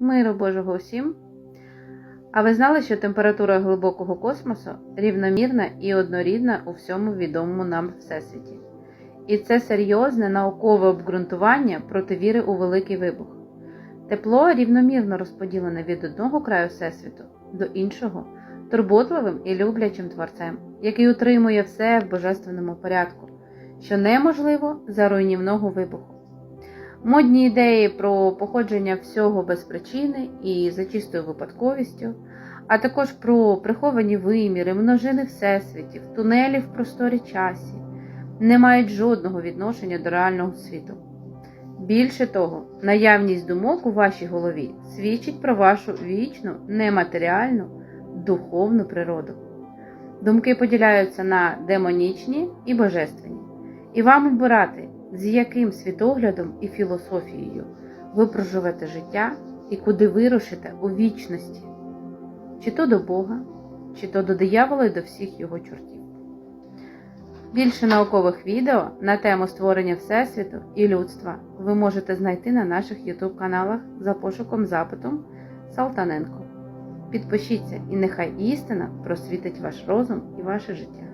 Миру Божого усім. А ви знали, що температура глибокого космосу рівномірна і однорідна у всьому відомому нам всесвіті? І це серйозне наукове обґрунтування проти віри у великий вибух. Тепло рівномірно розподілене від одного краю всесвіту до іншого, турботливим і люблячим творцем, який утримує все в божественному порядку, що неможливо за руйнівного вибуху. Модні ідеї про походження всього без причини і за чистою випадковістю, а також про приховані виміри, множини всесвітів, тунелі в просторі часі, не мають жодного відношення до реального світу. Більше того, наявність думок у вашій голові свідчить про вашу вічну, нематеріальну, духовну природу. Думки поділяються на демонічні і божественні, і вам обирати, з яким світоглядом і філософією ви проживете життя і куди вирушите у вічності, чи то до Бога, чи то до диявола і до всіх його чортів. Більше наукових відео на тему створення Всесвіту і людства ви можете знайти на наших YouTube каналах за пошуком запитом Салтаненко. Підпишіться і нехай істина просвітить ваш розум і ваше життя.